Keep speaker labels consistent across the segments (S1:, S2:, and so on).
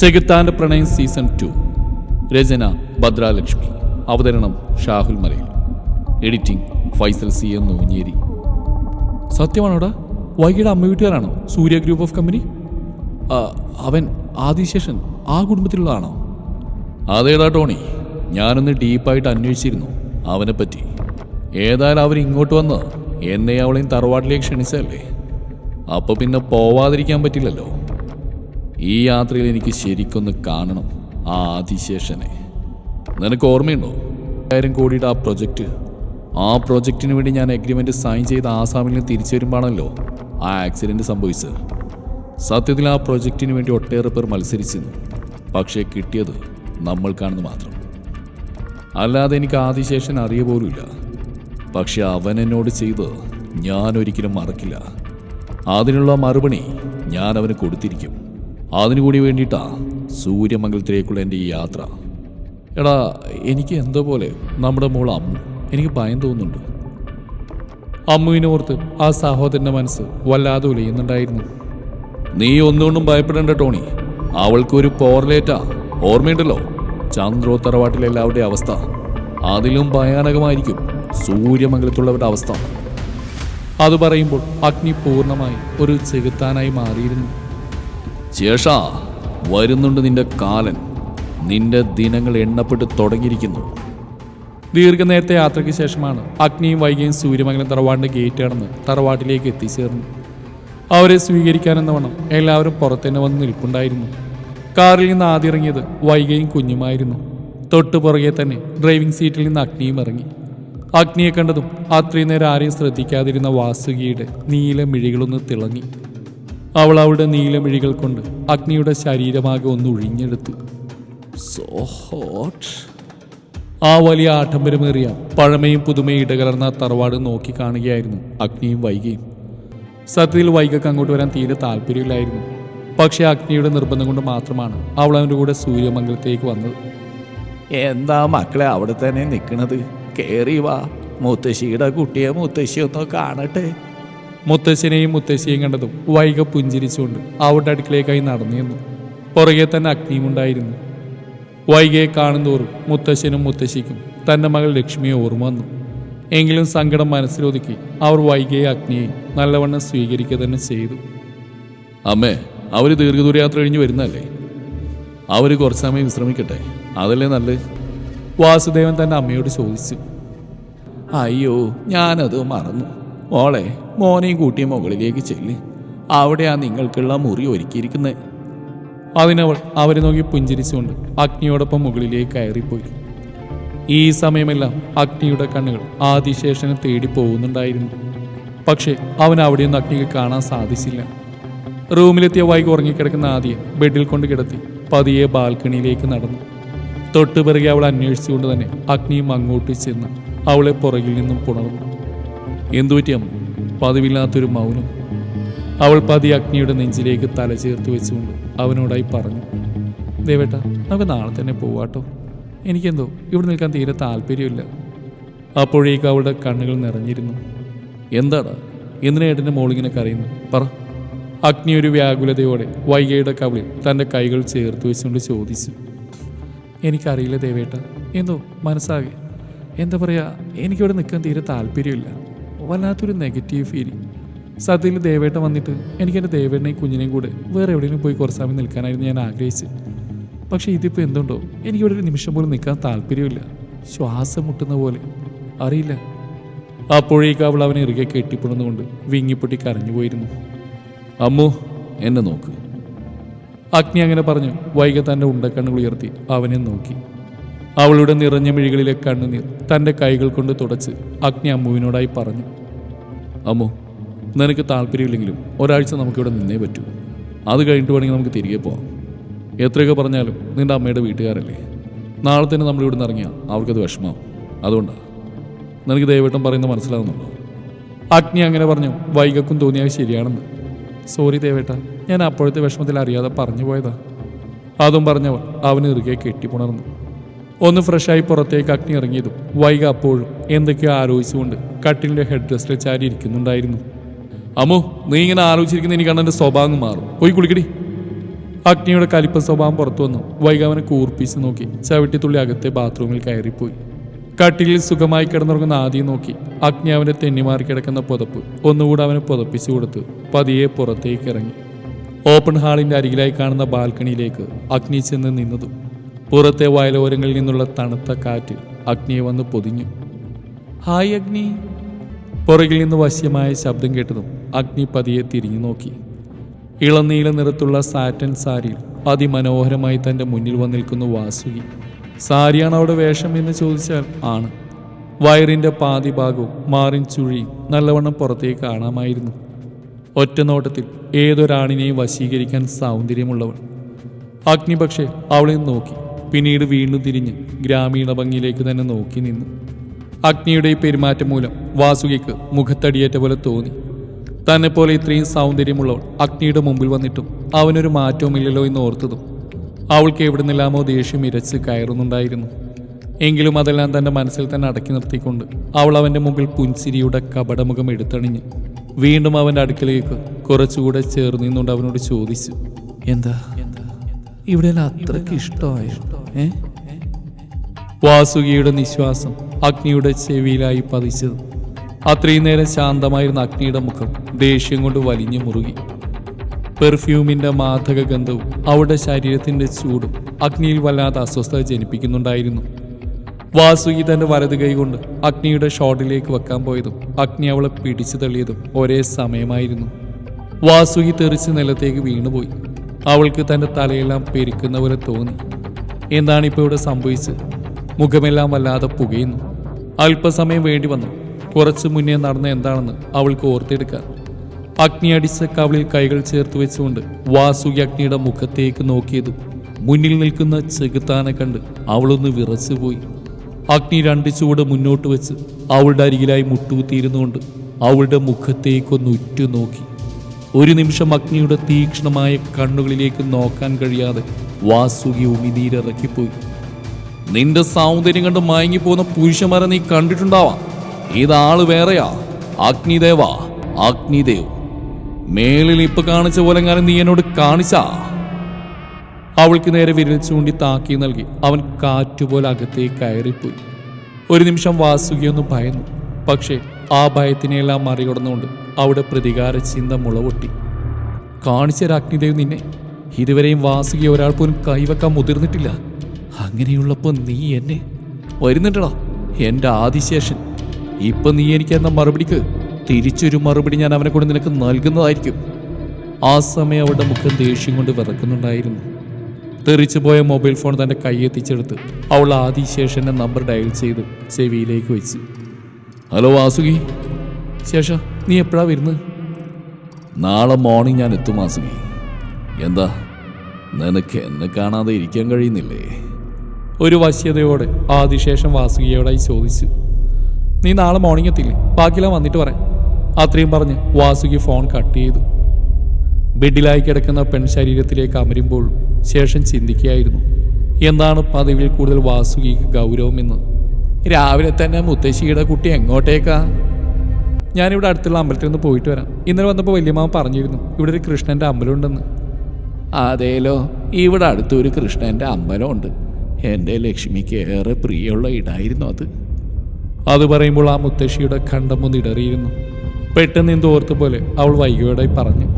S1: ചെകുത്താന്റെ പ്രണയം season two. രചന ഭദ്രാലക്ഷ്മി. അവതരണം Shahul Malayil. Editing Faisal C M Nonjeri. സത്യമാണോടാ? വൈകിയുടെ അമ്മ വീട്ടുകാരാണോ? Surya group of company? അവൻ ആദിശേഷൻ ആ കുടുംബത്തിലുള്ളതാണോ? അതേതാ ടോണി. ഞാനൊന്ന് ഡീപ്പായിട്ട് അന്വേഷിച്ചിരുന്നു അവനെ പറ്റി ഏതായാലും അവർ ഇങ്ങോട്ട് വന്ന് എന്നെ അവളെയും തറവാട്ടിലേക്ക് ക്ഷണിച്ചതല്ലേ? അപ്പൊ പിന്നെ പോവാതിരിക്കാൻ പറ്റില്ലല്ലോ. ഈ യാത്രയിൽ എനിക്ക് ശരിക്കൊന്ന് കാണണം ആ ആദിശേഷനെ നിനക്ക് ഓർമ്മയുണ്ടോ? ആയിരം കോടിയുടെ ആ പ്രൊജക്റ്റ് ആ പ്രൊജക്റ്റിന് വേണ്ടി ഞാൻ അഗ്രിമെന്റ് സൈൻ ചെയ്ത് ആസാമിൽ നിന്ന് തിരിച്ചു വരുമ്പോഴാണല്ലോ ആ ആക്സിഡന്റ് സംഭവിച്ചത്. സത്യത്തിൽ ആ പ്രൊജക്റ്റിന് വേണ്ടി ഒട്ടേറെ പേർ മത്സരിച്ചിരുന്നു. പക്ഷേ കിട്ടിയത് നമ്മൾക്കാണെന്ന് മാത്രം. അല്ലാതെ എനിക്ക് ആദിശേഷൻ അറിയ പോലുമില്ല. പക്ഷെ അവൻ എന്നോട് ചെയ്ത് ഞാൻ ഒരിക്കലും മറക്കില്ല. അതിനുള്ള മറുപടി ഞാൻ അവന് കൊടുത്തിരിക്കും. അതിനു കൂടി വേണ്ടിയിട്ടാ സൂര്യമംഗലത്തിലേക്കുള്ള എന്റെ ഈ യാത്ര. എടാ എനിക്ക് എന്തോ പോലെ നമ്മുടെ മോൾ അമ്മു. എനിക്ക് ഭയം തോന്നുന്നുണ്ട്. അമ്മുവിനെ ഓർത്ത് ആ സഹോദരന്റെ മനസ്സ് വല്ലാതെ ഉലയുന്നുണ്ടായിരുന്നു നീ ഒന്നുകൊണ്ടും ഭയപ്പെടേണ്ട ടോണി. അവൾക്കൊരു പോർലേറ്റാ. ഓർമ്മയുണ്ടല്ലോ? ചന്ദ്രോ എല്ലാവരുടെയും അവസ്ഥ. അതിലും ഭയാനകമായിരിക്കും സൂര്യമംഗലത്തുള്ളവരുടെ അവസ്ഥ. അത് പറയുമ്പോൾ അഗ്നി പൂർണമായി ഒരു ചെകുത്താനായി മാറിയിരുന്നു. ശേഷാ വരുന്നുണ്ട് നിന്റെ കാലൻ. നിന്റെ ദിനങ്ങൾ എണ്ണപ്പെട്ട് തുടങ്ങിയിരിക്കുന്നു. ദീർഘനേരത്തെ യാത്രയ്ക്ക് ശേഷമാണ് അഗ്നിയും വൈകിയും സൂര്യമംഗലം തറവാടിന്റെ ഗേറ്റ് കടന്ന് തറവാട്ടിലേക്ക് എത്തിച്ചേർന്നു അവരെ സ്വീകരിക്കാനെന്ന വണ്ണം എല്ലാവരും പുറത്തുതന്നെ വന്ന് നിൽപ്പുണ്ടായിരുന്നു. കാറിൽ നിന്ന് ആദ്യം ഇറങ്ങിയത് വൈകയും കുഞ്ഞുമായിരുന്നു. തൊട്ടു പുറകെ തന്നെ ഡ്രൈവിംഗ് സീറ്റിൽ നിന്ന് അഗ്നിയും ഇറങ്ങി. അഗ്നിയെ കണ്ടതും അത്രയും നേരം ആരെയും ശ്രദ്ധിക്കാതിരുന്ന വാസുകിയുടെ നീല മിഴികളൊന്ന് തിളങ്ങി. അവൾ അവളുടെ നീലമിഴികൾ കൊണ്ട് അഗ്നിയുടെ ശരീരമാകെ ഒന്ന് ഒഴിഞ്ഞെടുത്തു സോ ഹോട്ട് ആ വലിയ ആഡംബരമേറിയ പഴമയും പുതുമയും ഇടകലർന്ന തറവാട് നോക്കി കാണുകയായിരുന്നു അഗ്നിയും വൈകിയും. സത്യത്തിൽ വൈകക്ക് അങ്ങോട്ട് വരാൻ തീരെ താല്പര്യമില്ലായിരുന്നു. പക്ഷേ അഗ്നിയുടെ നിർബന്ധം കൊണ്ട് മാത്രമാണ് അവൾ അവന്റെ കൂടെ സൂര്യമംഗലത്തേക്ക് വന്നത്.
S2: എന്താ മക്കളെ അവിടെ തന്നെ നിൽക്കണത്? കേറി വാ. മുത്തശ്ശിയുടെ കുട്ടിയെ മുത്തശ്ശി ഒന്ന് കാണട്ടെ.
S1: മുത്തശ്ശനെയും മുത്തശ്ശിയെയും കണ്ടതും വൈക പുഞ്ചിരിച്ചുകൊണ്ട് അവരുടെ അടുക്കളേക്കായി നടന്നു ചെന്നു. പുറകെ തന്നെ അഗ്നിയും ഉണ്ടായിരുന്നു. വൈകയെ കാണുന്തോറും മുത്തശ്ശനും മുത്തശ്ശിക്കും തന്റെ മകൾ ലക്ഷ്മിയെ ഓർമ്മ വന്നു. എങ്കിലും സങ്കടം മനസ്സിലൊതുക്കി അവർ വൈകയെ അഗ്നിയെ നല്ലവണ്ണം സ്വീകരിക്കുക തന്നെ ചെയ്തു. അമ്മേ അവർ ദീർഘദൂര യാത്ര കഴിഞ്ഞ് വരുന്നല്ലേ അവർ കുറച്ച് സമയം വിശ്രമിക്കട്ടെ. അതല്ലേ നല്ലത്? വാസുദേവൻ തന്റെ അമ്മയോട് ചോദിച്ചു.
S2: അയ്യോ ഞാനത് മറന്നു. മോളെ മോനെയും കൂട്ടി മുകളിലേക്ക് ചെല്ല്. അവിടെയാ നിങ്ങൾക്കുള്ള മുറി ഒരുക്കിയിരിക്കുന്നത്
S1: അതിനവൾ അവരെ നോക്കി പുഞ്ചിരിച്ചുകൊണ്ട് അഗ്നിയോടൊപ്പം മുകളിലേക്ക് കയറിപ്പോയി. ഈ സമയമെല്ലാം അഗ്നിയുടെ കണ്ണുകൾ ആദിശേഷനെ തേടി പോകുന്നുണ്ടായിരുന്നു. പക്ഷേ അവൻ അവിടെയൊന്നും അഗ്നിക്ക് കാണാൻ സാധിച്ചില്ല. റൂമിലെത്തിയ വൈകി ഉറങ്ങിക്കിടക്കുന്ന ആദ്യം ബെഡിൽ കൊണ്ട് കിടത്തി പതിയെ ബാൽക്കണിയിലേക്ക് നടന്നു. തൊട്ടുപിറകെ അവൾ അന്വേഷിച്ചുകൊണ്ട് തന്നെ അഗ്നിയും അങ്ങോട്ട് ചെന്ന് അവളെ പുറകിൽ നിന്നും പുണർന്നു. എന്തുപറ്റിയമ്മ പതിവില്ലാത്തൊരു മൗനം. അവൾ പതി അഗ്നിയുടെ നെഞ്ചിലേക്ക് തല ചേർത്ത് വെച്ചുകൊണ്ട് അവനോടായി പറഞ്ഞു ദേവേട്ട നമുക്ക് നാളെ തന്നെ പോവാട്ടോ. എനിക്കെന്തോ ഇവിടെ നിൽക്കാൻ തീരെ താല്പര്യമില്ല. അപ്പോഴേക്ക് അവളുടെ കണ്ണുകൾ നിറഞ്ഞിരുന്നു. എന്താടാ? എന്തിനാ ഏട്ടന്റെ മോളിങ്ങനെ കരയുന്നു പറ. അഗ്നി ഒരു വ്യാകുലതയോടെ വൈകയുടെ കവിളിൽ തന്റെ കൈകൾ ചേർത്ത് വെച്ചുകൊണ്ട് ചോദിച്ചു എനിക്കറിയില്ല ദേവേട്ട എന്തോ മനസ്സാകെ. എന്താ പറയുക എനിക്കിവിടെ നിൽക്കാൻ തീരെ താല്പര്യമില്ല. വല്ലാത്തൊരു നെഗറ്റീവ് ഫീലിംഗ് സദ്യയിൽ ദേവേട്ടൻ വന്നിട്ട് എനിക്ക് എന്റെ ദേവേട്ടനെയും കുഞ്ഞിനെയും കൂടെ വേറെ എവിടെയെങ്കിലും പോയി കുറച്ച് സമയം നിൽക്കാനായിരുന്നു ഞാൻ ആഗ്രഹിച്ചത്. പക്ഷേ ഇതിപ്പോൾ എന്തുണ്ടോ? എനിക്കിവിടെ ഒരു നിമിഷം പോലും നിൽക്കാൻ താല്പര്യമില്ല. ശ്വാസം മുട്ടുന്ന പോലെ. അറിയില്ല. അപ്പോഴേക്ക് അവൾ അവനെ ഇറുകെ കെട്ടിപ്പിടുന്നുകൊണ്ട് വിങ്ങിപ്പൊട്ടി കരഞ്ഞുപോയിരുന്നു അമ്മു എന്നെ നോക്ക്. അഗ്നി അങ്ങനെ പറഞ്ഞു വൈകി തന്റെ ഉണ്ടക്കണ്ണുകൾ ഉയർത്തി അവനെ നോക്കി. അവളുടെ നിറഞ്ഞ മിഴികളിലെ കണ്ണുനീർ തന്റെ കൈകൾ കൊണ്ട് തുടച്ച് അഗ്നി അമ്മുവിനോടായി പറഞ്ഞു അമ്മു നിനക്ക് താല്പര്യമില്ലെങ്കിലും ഒരാഴ്ച നമുക്കിവിടെ നിന്നേ പറ്റൂ. അത് കഴിഞ്ഞിട്ട് വേണമെങ്കിൽ നമുക്ക് തിരികെ പോവാം. എത്രയൊക്കെ പറഞ്ഞാലും നിന്റെ അമ്മയുടെ വീട്ടുകാരല്ലേ. നാളെ തന്നെ നമ്മൾ ഇവിടെ നിന്ന് ഇറങ്ങിയാൽ അവർക്കത് വിഷമാവും. അതുകൊണ്ടാണ് നിനക്ക് ദയവട്ടം പറയുന്നത് മനസ്സിലാകുന്നുണ്ടോ അഗ്നി അങ്ങനെ പറഞ്ഞു വൈകക്കും തോന്നിയാൽ ശരിയാണെന്ന്. സോറി ദേവേട്ട ഞാൻ അപ്പോഴത്തെ വിഷമത്തിൽ അറിയാതെ പറഞ്ഞു പോയതാ. അതും പറഞ്ഞവൾ അവന് ഇറുകെ കെട്ടിപ്പുണർന്നു. ഒന്ന് ഫ്രഷായി പുറത്തേക്ക് അഗ്നി ഇറങ്ങിയതും വൈക അപ്പോഴും എന്തൊക്കെയോ ആലോചിച്ചുകൊണ്ട് കട്ടിലിന്റെ ഹെഡ് റെസ്റ്റിൽ ചാരി ഇരിക്കുന്നുണ്ടായിരുന്നു. അമ്മോ നീ ഇങ്ങനെ ആലോചിച്ചിരിക്കുന്ന എനിക്ക് എന്റെ സ്വഭാവം മാറും. പോയി കുളിക്കടി. അഗ്നിയുടെ കലിപ്പ സ്വഭാവം പുറത്തു വന്നു. വൈകാവനെ കൂർപ്പിച്ച് നോക്കി ചവിട്ടിത്തുള്ളി അകത്തെ ബാത്റൂമിൽ കയറിപ്പോയി. കട്ടിലിൽ സുഖമായി കിടന്നുറങ്ങുന്ന ആദ്യം നോക്കി അഗ്നി അവനെ തെന്നിമാറി കിടക്കുന്ന പുതപ്പ് ഒന്നുകൂടെ അവനെ പുതപ്പിച്ചു കൊടുത്ത് പതിയെ പുറത്തേക്ക് ഇറങ്ങി. ഓപ്പൺ ഹാളിന്റെ അരികിലായി കാണുന്ന ബാൽക്കണിയിലേക്ക് അഗ്നി ചെന്ന് നിന്നതും പുറത്തെ വയലോരങ്ങളിൽ നിന്നുള്ള തണുത്ത കാറ്റ് അഗ്നിയെ വന്ന് പൊതിഞ്ഞു. ഹായ് അഗ്നി. പുറകിൽ നിന്ന് വശ്യമായ ശബ്ദം കേട്ടതും അഗ്നി പതിയെ തിരിഞ്ഞു നോക്കി. ഇളനീല നിറത്തുള്ള സാറ്റൻ സാരിയിൽ അതിമനോഹരമായി തന്റെ മുന്നിൽ വന്ന് നിൽക്കുന്നു വാസുകി സാരിയാണ് അവിടെ വേഷം എന്ന് ചോദിച്ചാൽ ആണ്. വയറിന്റെ പാതി ഭാഗവും മാറിൻ ചുഴിയും നല്ലവണ്ണം പുറത്തേക്ക് കാണാമായിരുന്നു. ഒറ്റ നോട്ടത്തിൽ ഏതൊരാണിനെയും വശീകരിക്കാൻ സൗന്ദര്യമുള്ളവൾ. അഗ്നി പക്ഷേ അവളെ നോക്കി. പിന്നീട് വീണ്ടും തിരിഞ്ഞ് ഗ്രാമീണ ഭംഗിയിലേക്ക് തന്നെ നോക്കി നിന്നു. അഗ്നിയുടെ പെരുമാറ്റം മൂലം വാസുകിക്ക് മുഖത്തടിയേറ്റ പോലെ തോന്നി. തന്നെ പോലെ ഇത്രയും സൗന്ദര്യമുള്ളവൾ അഗ്നിയുടെ മുമ്പിൽ വന്നിട്ടും അവനൊരു മാറ്റവുമില്ലല്ലോ എന്ന് ഓർത്തതും അവൾക്ക് എവിടെ നിന്നില്ലാമോ ദേഷ്യം ഇരച്ച് കയറുന്നുണ്ടായിരുന്നു. എങ്കിലും അതെല്ലാം തന്റെ മനസ്സിൽ തന്നെ അടക്കി നിർത്തിക്കൊണ്ട് അവൾ അവന്റെ മുമ്പിൽ പുൻസിരിയുടെ കപടമുഖം എടുത്തണിഞ്ഞ് വീണ്ടും അവന്റെ അടുക്കലേക്ക് കുറച്ചുകൂടെ ചേർന്ന് നിന്നുകൊണ്ട് അവനോട് ചോദിച്ചു
S2: എന്താ? ഇവിടെ അത്രയ്ക്ക് ഇഷ്ടമായോ.
S1: വാസുകിയുടെ നിശ്വാസം അഗ്നിയുടെ ചെവിയിലായി പതിച്ചത് അത്രയും നേരം ശാന്തമായിരുന്ന അഗ്നിയുടെ മുഖം ദേഷ്യം കൊണ്ട് വലിഞ്ഞു മുറുകി. പെർഫ്യൂമിന്റെ മാധക ഗന്ധവും അവളുടെ ശരീരത്തിന്റെ ചൂടും അഗ്നിയിൽ വല്ലാത്ത അസ്വസ്ഥത ജനിപ്പിക്കുന്നുണ്ടായിരുന്നു. വാസുകി തന്റെ വലത് കൈകൊണ്ട് അഗ്നിയുടെ ഷോട്ടിലേക്ക് വെക്കാൻ പോയതും അഗ്നി അവളെ പിടിച്ചു തള്ളിയതും ഒരേ സമയമായിരുന്നു. വാസുകി തെറിച്ച് നിലത്തേക്ക് വീണുപോയി. അവൾക്ക് തന്റെ തലയെല്ലാം പെരിക്കുന്ന പോലെ തോന്നി. എന്താണ് ഇപ്പോൾ ഇവിടെ സംഭവിച്ചത്? മുഖമെല്ലാം വല്ലാതെ പുകയുന്നു. അല്പസമയം വേണ്ടി വന്നു. കുറച്ച് മുന്നേ നടന്ന എന്താണെന്ന് അവൾക്ക് ഓർത്തെടുക്കാൻ അഗ്നി അടിച്ച കവളിൽ കൈകൾ ചേർത്ത് വെച്ചുകൊണ്ട് വാസുകി അഗ്നിയുടെ മുഖത്തേക്ക് നോക്കിയത് മുന്നിൽ നിൽക്കുന്ന ചെകുത്താനെ കണ്ട് അവളൊന്ന് വിറച്ചുപോയി. അഗ്നി രണ്ട് ചുവട് മുന്നോട്ട് വെച്ച് അവളുടെ അരികിലായി മുട്ടുകുത്തിയിരുന്നുകൊണ്ട് അവളുടെ മുഖത്തേക്കൊന്ന് ഉറ്റുനോക്കി. ഒരു നിമിഷം അഗ്നിയുടെ തീക്ഷ്ണമായ കണ്ണുകളിലേക്ക് നോക്കാൻ കഴിയാതെ വാസുകി ഉമിനീരിറക്കിപ്പോയി. നിന്റെ സൗന്ദര്യം കണ്ട് മയങ്ങിപ്പോകുന്ന പുരുഷന്മാരെ നീ കണ്ടിട്ടുണ്ടാവാം. ഇതാൾ വേറെയാ. അഗ്നിദേവ. അഗ്നിദേവ്. മേളിൽ ഇപ്പൊ കാണിച്ച പോലെ എങ്ങാനും നീ എന്നോട് കാണിച്ചാ? അവൾക്ക് നേരെ വിരൽ ചൂണ്ടി താക്കി നൽകി അവൻ കാറ്റുപോലെ അകത്തേക്ക് കയറിപ്പോയി. ഒരു നിമിഷം വാസുകിയൊന്ന് ഭയന്നു. പക്ഷേ ആ ഭയത്തിനെയെല്ലാം മറികടന്നുകൊണ്ട് അവിടെ പ്രതികാര ചിന്ത മുളവൊട്ടി. കാണിച്ച രാജ്ഞിദേവ് നിന്നെ. ഇതുവരെയും വാസുകി ഒരാൾ പോലും കൈവെക്കാൻ മുതിർന്നിട്ടില്ല. അങ്ങനെയുള്ളപ്പോൾ നീ എന്നെ. വരുന്നുണ്ടടാ എന്റെ ആദിശേഷൻ. ഇപ്പൊ നീ എനിക്ക് എന്ന മറുപടിക്ക് തിരിച്ചൊരു മറുപടി ഞാൻ അവനെ കൊണ്ട് നിനക്ക് നൽകുന്നതായിരിക്കും. ആ സമയം അവളുടെ മുഖം ദേഷ്യം കൊണ്ട് വിറക്കുന്നുണ്ടായിരുന്നു. തെറിച്ചു പോയ മൊബൈൽ ഫോൺ തന്റെ കൈയെത്തിച്ചെടുത്ത് അവൾ ആദിശേഷന്റെ നമ്പർ ഡയൽ ചെയ്ത് ചെവിയിലേക്ക് വെച്ചു. ഹലോ വാസുകി. ശേഷം നീ എപ്പോഴാ വരുന്നത്? നാളെ മോർണിംഗ് ഞാൻ എത്തും മാസുകി എന്താ? നിനക്ക് എന്നെ കാണാതെ ഇരിക്കാൻ കഴിയുന്നില്ലേ? ഒരു വശ്യതയോടെ ആദിശേഷം വാസുകിയോടായി ചോദിച്ചു. നീ നാളെ മോർണിംഗ് എത്തില്ലേ ബാക്കിയെല്ലാം വന്നിട്ട് പറയാം അത്രയും പറഞ്ഞ് വാസുകി ഫോൺ കട്ട് ചെയ്തു. ബെഡിലായി കിടക്കുന്ന പെൺ ശരീരത്തിലേക്ക് അമരുമ്പോഴും ശേഷം ചിന്തിക്കുകയായിരുന്നു. എന്താണ് പതിവിൽ കൂടുതൽ വാസുകിക്ക് ഗൗരവമെന്ന് രാവിലെ തന്നെ മുത്തശ്ശിയുടെ കുട്ടി എങ്ങോട്ടേക്കാ? ഞാനിവിടെ അടുത്തുള്ള അമ്പലത്തിൽ നിന്ന് പോയിട്ട് വരാം. ഇന്നലെ വന്നപ്പോൾ വല്യമ്മ പറഞ്ഞിരുന്നു ഇവിടെ ഒരു കൃഷ്ണന്റെ അമ്പലമുണ്ടെന്ന്. അതേലോ ഇവിടെ അടുത്തൊരു കൃഷ്ണന്റെ അമ്പലമുണ്ട്. എന്റെ ലക്ഷ്മിക്ക് ഏറെ പ്രിയമുള്ള ഇടായിരുന്നു അത്. അത് പറയുമ്പോൾ ആ മുത്തശ്ശിയുടെ ഖണ്ഡമൊന്ന് ഇടറിയിരുന്നു. പെട്ടെന്ന് എന്ത് ഓർത്ത പോലെ അവൾ വൈകിയോടായി പറഞ്ഞു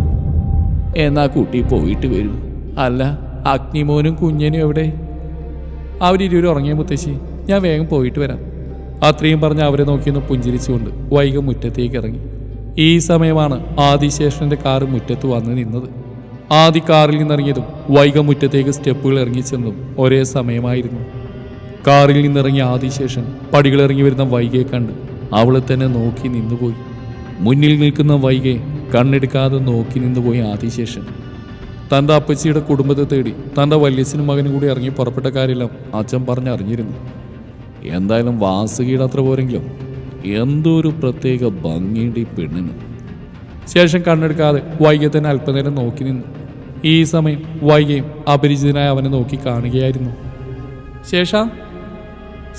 S1: എന്നാ കുട്ടി പോയിട്ട് വരൂ. അല്ല അഗ്നിമോനും കുഞ്ഞനും എവിടെ? അവരിരുവരും ഉറങ്ങിയ മുത്തശ്ശി? ഞാൻ വേഗം പോയിട്ട് വരാം. അത്രയും പറഞ്ഞ് അവരെ നോക്കിയൊന്ന് പുഞ്ചിരിച്ചുകൊണ്ട് വൈകം മുറ്റത്തേക്ക് ഇറങ്ങി. ഈ സമയമാണ് ആദിശേഷന്റെ കാറ് മുറ്റത്ത് വന്ന് നിന്നത്. ആദി കാറിൽ നിന്നിറങ്ങിയതും വൈകം മുറ്റത്തേക്ക് സ്റ്റെപ്പുകൾ ഇറങ്ങിച്ചെന്നതും ഒരേ സമയമായിരുന്നു. കാറിൽ നിന്നിറങ്ങിയ ആദിശേഷൻ പടികളിറങ്ങി വരുന്ന വൈകയെ കണ്ട് അവളെ തന്നെ നോക്കി നിന്നുപോയി. മുന്നിൽ നിൽക്കുന്ന വൈകയെ കണ്ണെടുക്കാതെ നോക്കി നിന്നുപോയി ആദിശേഷൻ. തന്റെ അപ്പച്ചിയുടെ കുടുംബത്തെ തേടി തന്റെ വല്യച്ഛനും മകനും കൂടി ഇറങ്ങി പുറപ്പെട്ട കാര്യമെല്ലാം അച്ഛൻ പറഞ്ഞറിഞ്ഞിരുന്നു. എന്തായാലും വാസുകിയുടെ അത്ര പോരെങ്കിലും എന്തോ ഒരു പ്രത്യേക ഭംഗിയുണ്ട് ഈ പെണ്ണിന്. ശേഷം കണ്ണെടുക്കാതെ വൈകിയെ തന്നെ അല്പനേരം നോക്കി നിന്നു. ഈ സമയം വൈകിയും അപരിചിതനായ അവനെ നോക്കി കാണുകയായിരുന്നു. ശേഷ?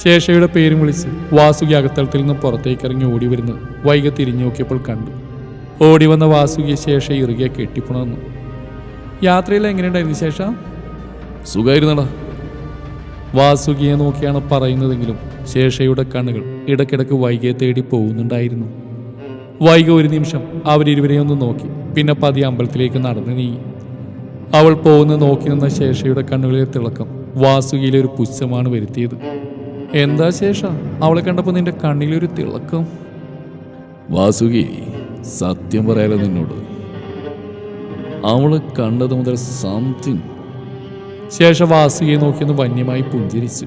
S1: ശേഷയുടെ പേരും വിളിച്ച് വാസുകി അകത്തളത്തിൽ നിന്ന് പുറത്തേക്ക് ഇറങ്ങി ഓടി വരുന്നത് വൈകി തിരിഞ്ഞു നോക്കിയപ്പോൾ കണ്ടു. ഓടി വന്ന വാസുകിയെ ശേഷ ഇറുകിയ കെട്ടിപ്പുണർന്നു. യാത്രയിൽ എങ്ങനെയുണ്ടായിരുന്നു ശേഷ? സുഖമായിരുന്നടാ വാസുകിയെ നോക്കിയാണ് പറയുന്നതെങ്കിലും ശേഷയുടെ കണ്ണുകൾ ഇടയ്ക്കിടയ്ക്ക് വൈകിയെ തേടി പോകുന്നുണ്ടായിരുന്നു. വൈകി ഒരു നിമിഷം അവരിരുവരെയും ഒന്ന് നോക്കി പിന്നെ പതി അമ്പലത്തിലേക്ക് നടന്നു നീങ്ങി. അവൾ പോകുന്ന നോക്കി നിന്ന ശേഷയുടെ കണ്ണുകളിലെ തിളക്കം വാസുകിയിലെ ഒരു പുച്ഛമാണ് വരുത്തിയത്. എന്താ ശേഷ? അവളെ കണ്ടപ്പോൾ നിന്റെ കണ്ണിലൊരു തിളക്കം. വാസുകി സത്യം പറയാലോ നിന്നോട്. അവളെ കണ്ടത് മുതൽ സംതിങ് ശേഷം നോക്കി നോക്കിയൊന്ന് വന്യമായി പുഞ്ചിരിച്ചു.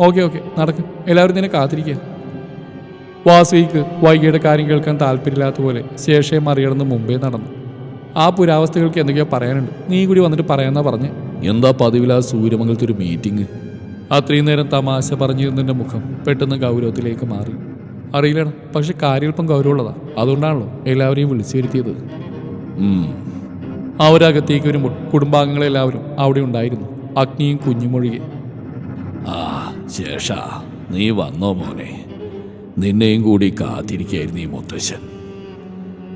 S1: ഓക്കെ ഓക്കെ നടക്കും. എല്ലാവരും നിന്നെ കാത്തിരിക്കുക വാസുകിക്ക് വൈകിയുടെ കാര്യം കേൾക്കാൻ താല്പര്യമില്ലാത്ത പോലെ ശേഷയെ മറികടന്ന് മുമ്പേ നടന്നു. ആ പുരാവസ്ഥകൾക്ക് എന്തൊക്കെയോ പറയാനുണ്ട്. നീ കൂടി വന്നിട്ട് പറയാന്നാ പറഞ്ഞ്. എന്താ പതിവിലാ സൂര്യമംഗലത്തെ ഒരു മീറ്റിംഗ്? അത്രയും നേരം തമാശ പറഞ്ഞിരുന്നതിന്റെ മുഖം പെട്ടെന്ന് ഗൗരവത്തിലേക്ക് മാറി. അറിയില്ലാണ് പക്ഷെ കാര്യൽപ്പം ഗൗരവമുള്ളതാ. അതുകൊണ്ടാണല്ലോ എല്ലാവരെയും വിളിച്ചു വരുത്തിയത്. അവരകത്തേക്ക് വരുമ്പോൾ കുടുംബാംഗങ്ങളെല്ലാവരും അവിടെ ഉണ്ടായിരുന്നു. അഗ്നിയും കുഞ്ഞുമൊഴികെ
S2: ആ ശേഷ നീ വന്നോ മോനെ. നിന്നെയും കൂടി കാത്തിരിക്കായിരുന്നു ഈ മുത്തശ്ശൻ.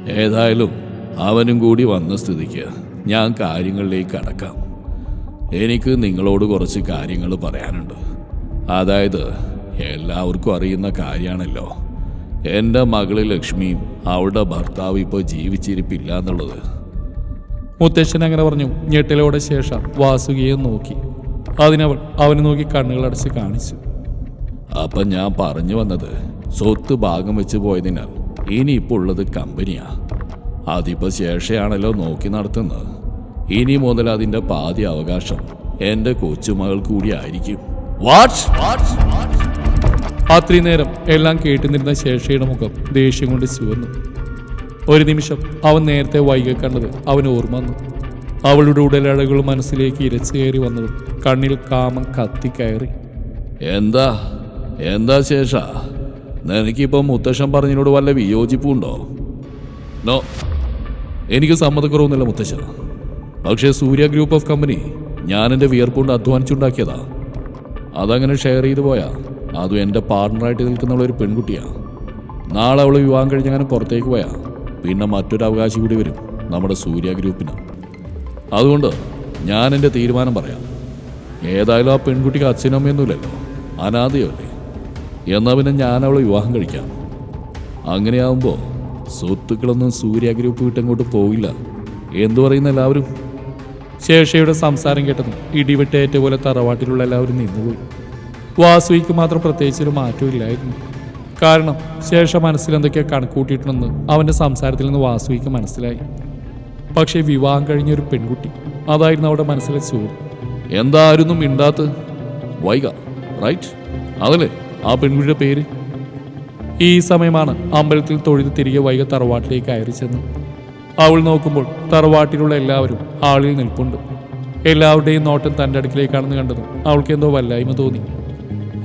S2: ഏതായാലും അവനും കൂടി വന്ന സ്ഥിതിക്ക് ഞാൻ കാര്യങ്ങളിലേക്ക് കടക്കാം. എനിക്ക് നിങ്ങളോട് കുറച്ച് കാര്യങ്ങൾ പറയാനുണ്ട്. അതായത് എല്ലാവർക്കും അറിയുന്ന കാര്യമാണല്ലോ. എന്റെ മകൾ ലക്ഷ്മിയും അവളുടെ ഭർത്താവ് ഇപ്പോൾ ജീവിച്ചിരിപ്പില്ല എന്നുള്ളത്.
S1: മുത്തശ്ശൻ അങ്ങനെ പറഞ്ഞു ഞെട്ടലോടെ ശേഷം വാസുകിയെ നോക്കി. അതിനവൾ അവനെ നോക്കി കണ്ണുകളടച്ച് കാണിച്ചു.
S2: അപ്പം ഞാൻ പറഞ്ഞു വന്നത് സ്വത്ത് ഭാഗം വെച്ച് പോയതിനാൽ ഇനിയിപ്പോൾ ഉള്ളത് കമ്പനിയാ. അതിപ്പോ ശേഷയാണല്ലോ നോക്കി നടത്തുന്നത്. ഇനി മുതൽ അതിന്റെ പാതി അവകാശം എന്റെ കൊച്ചുമകൾ കൂടി ആയിരിക്കും.
S1: അത്രയും നേരം എല്ലാം കേട്ടുനിരുന്ന ശേഷയുടെ മുഖം ദേഷ്യം കൊണ്ട് ചുവന്നു. ഒരു നിമിഷം അവൻ നേരത്തെ വൈകി കണ്ടത് അവന് ഓർമ്മ വന്നു. അവളുടെ ഉടലഴകൾ മനസ്സിലേക്ക് ഇരച്ചു കയറി വന്നതും കണ്ണിൽ കാമം കത്തിക്കയറി
S2: എന്താ? എന്താ ശേഷ? നിനക്കിപ്പോ മുത്തശ്ശൻ പറഞ്ഞതിനോട് വല്ല വിയോജിപ്പുണ്ടോ? നോ. എനിക്ക് സമ്മതക്കുറവൊന്നുമില്ല മുത്തശ്ശ പക്ഷേ സൂര്യ ഗ്രൂപ്പ് ഓഫ് കമ്പനി ഞാൻ എന്റെ വിയർപ്പുകൊണ്ട് അധ്വാനിച്ചുണ്ടാക്കിയതാ. അതങ്ങനെ ഷെയർ ചെയ്തു പോയാ അതും എന്റെ പാർട്ണറായിട്ട് നിൽക്കുന്ന ഒരു പെൺകുട്ടിയാ. നാളെ അവൾ വിവാഹം കഴിഞ്ഞ് അങ്ങനെ പുറത്തേക്ക് പോയാ. പിന്നെ മറ്റൊരു അവകാശി കൂടി വരും. നമ്മുടെ സൂര്യ ഗ്രൂപ്പിന്. അതുകൊണ്ട് ഞാൻ എന്റെ തീരുമാനം പറയാം. ഏതായാലും ആ പെൺകുട്ടിക്ക് അച്ഛനും അമ്മയൊന്നുമില്ലല്ലോ അനാഥയല്ലേ എന്നാ പിന്നെ ഞാൻ അവളെ വിവാഹം കഴിക്കാം. അങ്ങനെയാവുമ്പോൾ സ്വത്തുക്കളൊന്നും സൂര്യ ഗ്രൂപ്പ് വിട്ടങ്ങോട്ട് പോകില്ല. എന്തു പറയുന്ന എല്ലാവരും?
S1: ശേഷയുടെ സംസാരം കേട്ടതും ഇടിവെട്ടേറ്റ പോലെ തറവാട്ടിലുള്ള എല്ലാവരും നിന്നുപോയി. വാസുവിക്ക് മാത്രം പ്രത്യേകിച്ചൊരു മാറ്റവും ഇല്ലായിരുന്നു. കാരണം ശേഷം മനസ്സിൽ എന്തൊക്കെയാ കണക്കൂട്ടിയിട്ടുണ്ടെന്ന് അവന്റെ സംസാരത്തിൽ നിന്ന് വാസുവിക്ക് മനസ്സിലായി. പക്ഷേ വിവാഹം കഴിഞ്ഞ ഒരു പെൺകുട്ടി അതായിരുന്നു അവിടെ മനസ്സിലെ ചോദ്യം
S2: എന്തായിരുന്നു മിണ്ടാത്ത വൈക റൈറ്റ് അതല്ലേ ആ പെൺകുട്ടിയുടെ പേര്?
S1: ഈ സമയമാണ് അമ്പലത്തിൽ തൊഴുത് തിരികെ വൈക തറവാട്ടിലേക്ക് കയറി ചെന്ന്. അവൾ നോക്കുമ്പോൾ തറവാട്ടിലുള്ള എല്ലാവരും ആളിൽ നിൽപ്പുണ്ട്. എല്ലാവരുടെയും നോട്ടം തന്റെ അടുക്കിലേക്കാണെന്ന് കണ്ടതും അവൾക്ക് എന്തോ വല്ലായ്മ തോന്നി.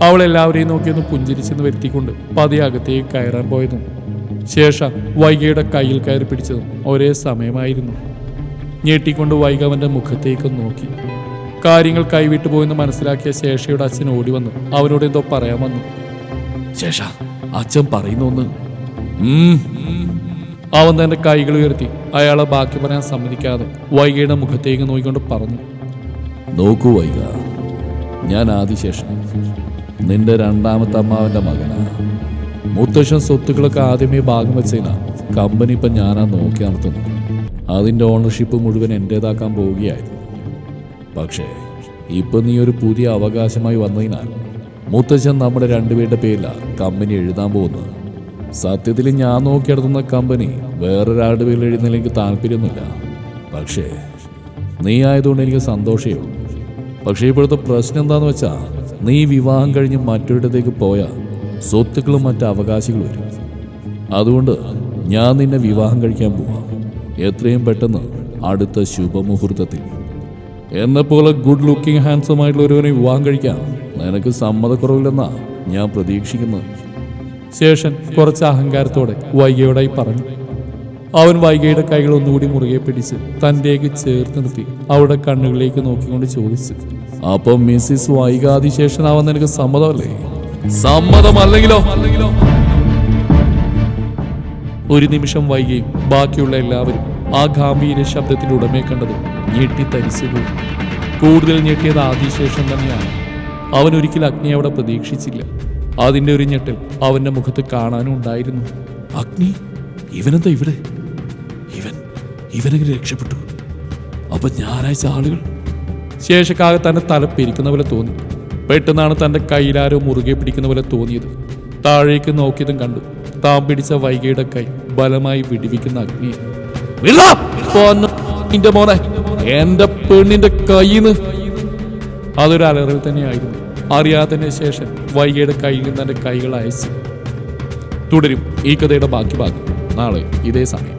S1: അവൾ എല്ലാവരെയും നോക്കിയൊന്ന് പുഞ്ചിരിച്ചെന്ന് വരുത്തിക്കൊണ്ട് പതിയെ അകത്തേക്ക് കയറാൻ പോയതും ശേഷം വൈകയുടെ കയ്യിൽ കയറി പിടിച്ചതും ഒരേ സമയമായിരുന്നു. ഞെട്ടിക്കൊണ്ട് വൈക അവന്റെ മുഖത്തേക്ക് നോക്കി. കാര്യങ്ങൾ കൈവിട്ടു പോയെന്ന് മനസ്സിലാക്കിയ ശേഷയുടെ അച്ഛൻ ഓടി വന്നു. അവനോട് എന്തോ പറയാൻ വന്നു.
S2: ശേഷ അച്ഛൻ പറയുന്ന ഒന്ന്.
S1: അവൻ തന്റെ കൈകൾ ഉയർത്തി അയാളെ ബാക്കി പറയാൻ സമ്മതിക്കാതെ വൈകയുടെ മുഖത്തേക്ക് നോക്കിക്കൊണ്ട് പറഞ്ഞു.
S2: നോക്കൂ വൈക ഞാൻ ആദിശേഷൻ നിന്റെ രണ്ടാമത്തെ അമ്മാവന്റെ മകനാ. മുത്തശ്ശൻ സ്വത്തുക്കളൊക്കെ ആദ്യമേ ഭാഗം വെച്ചതിനാ കമ്പനി ഇപ്പം ഞാനാ നോക്കി നടത്തുന്നത്. അതിന്റെ ഓണർഷിപ്പ് മുഴുവൻ എന്റേതാക്കാൻ പോവുകയായിരുന്നു. പക്ഷേ ഇപ്പം നീ ഒരു പുതിയ അവകാശമായി വന്നതിനാൽ മുത്തശ്ശൻ നമ്മുടെ രണ്ടുപേരുടെ പേരിലാണ് കമ്പനി എഴുതാൻ പോകുന്നത്. സത്യത്തിൽ ഞാൻ നോക്കി നടത്തുന്ന കമ്പനി വേറൊരാളുടെ പേരിൽ എഴുതുന്നതിൽ എനിക്ക് താല്പര്യമൊന്നുമില്ല. പക്ഷേ നീ ആയതുകൊണ്ട് എനിക്ക് സന്തോഷമേ ഉള്ളൂ. പക്ഷേ ഇപ്പോഴത്തെ പ്രശ്നം എന്താണെന്ന് വെച്ചാ നീ വിവാഹം കഴിഞ്ഞ് മറ്റൊരിടത്തേക്ക് പോയാൽ സ്വത്തുക്കളും മറ്റ് അവകാശികളും വരും. അതുകൊണ്ട് ഞാൻ നിന്നെ വിവാഹം കഴിക്കാൻ പോവാം. എത്രയും പെട്ടെന്ന് അടുത്ത ശുഭമുഹൂർത്തത്തിൽ. എന്നെപ്പോലെ ഗുഡ് ലുക്കിംഗ് ഹാൻസം ആയിട്ടുള്ള ഒരുവനെ വിവാഹം കഴിക്കാൻ നിനക്ക് സമ്മതക്കുറവില്ലെന്നാ ഞാൻ പ്രതീക്ഷിക്കുന്നത്.
S1: ശേഷൻ കുറച്ച് അഹങ്കാരത്തോടെ വൈകിയോടായി പറഞ്ഞു. അവൻ വൈകയുടെ കൈകൾ ഒന്നുകൂടി മുറുകെ പിടിച്ച് തന്റെക്ക് ചേർത്ത് നിർത്തി അവളുടെ കണ്ണുകളിലേക്ക് നോക്കിക്കൊണ്ട് ചോദിച്ചു
S2: അപ്പൊ മിസ്സിസ് വൈകാതിശേഷനാവാൻ നിനക്ക് സമ്മതമല്ലേ?
S1: സമ്മതമല്ലെങ്കിലോ? ഒരു നിമിഷം വൈകിയും ബാക്കിയുള്ള എല്ലാവരും ആ ഗാംഭീര ശബ്ദത്തിന്റെ ഉടമയെ കണ്ടത് ഞെട്ടി തരിച്ചുപോയി കൂടുതൽ ഞെട്ടിയത് ആദിശേഷം തന്നെയാണ്. അവൻ ഒരിക്കൽ അഗ്നി അവിടെ പ്രതീക്ഷിച്ചില്ല. അതിന്റെ ഒരു ഞെട്ടൽ അവന്റെ മുഖത്ത് കാണാനും ഉണ്ടായിരുന്നു.
S2: അഗ്നി? ഇവനെന്താ ഇവിടെ? ഇവനെങ്ങനെ രക്ഷപ്പെട്ടു. അപ്പൊ ഞായറാഴ്ച ആളുകൾ?
S1: ശേഷക്കാകെ തന്നെ തല പെരിക്കുന്ന പോലെ തോന്നി. പെട്ടെന്നാണ് തന്റെ കയ്യിലാരോ മുറുകെ പിടിക്കുന്ന പോലെ തോന്നിയത്. താഴേക്ക് നോക്കിയതും കണ്ടു. താൻ പിടിച്ച വൈകയുടെ കൈ ബലമായി വിടിവിക്കുന്ന അഗ്നിയെ. നിന്റെ മോനെ എന്റെ പെണ്ണിന്റെ കയ്യിന്ന്. അതൊരു അലറിൽ തന്നെയായിരുന്നു. അറിയാതെ ശേഷം വൈകയുടെ കയ്യിൽ നിന്ന് തന്റെ കൈകൾ അയച്ചു. തുടരും ഈ കഥയുടെ ബാക്കി ഭാഗം. നാളെ ഇതേ സമയം.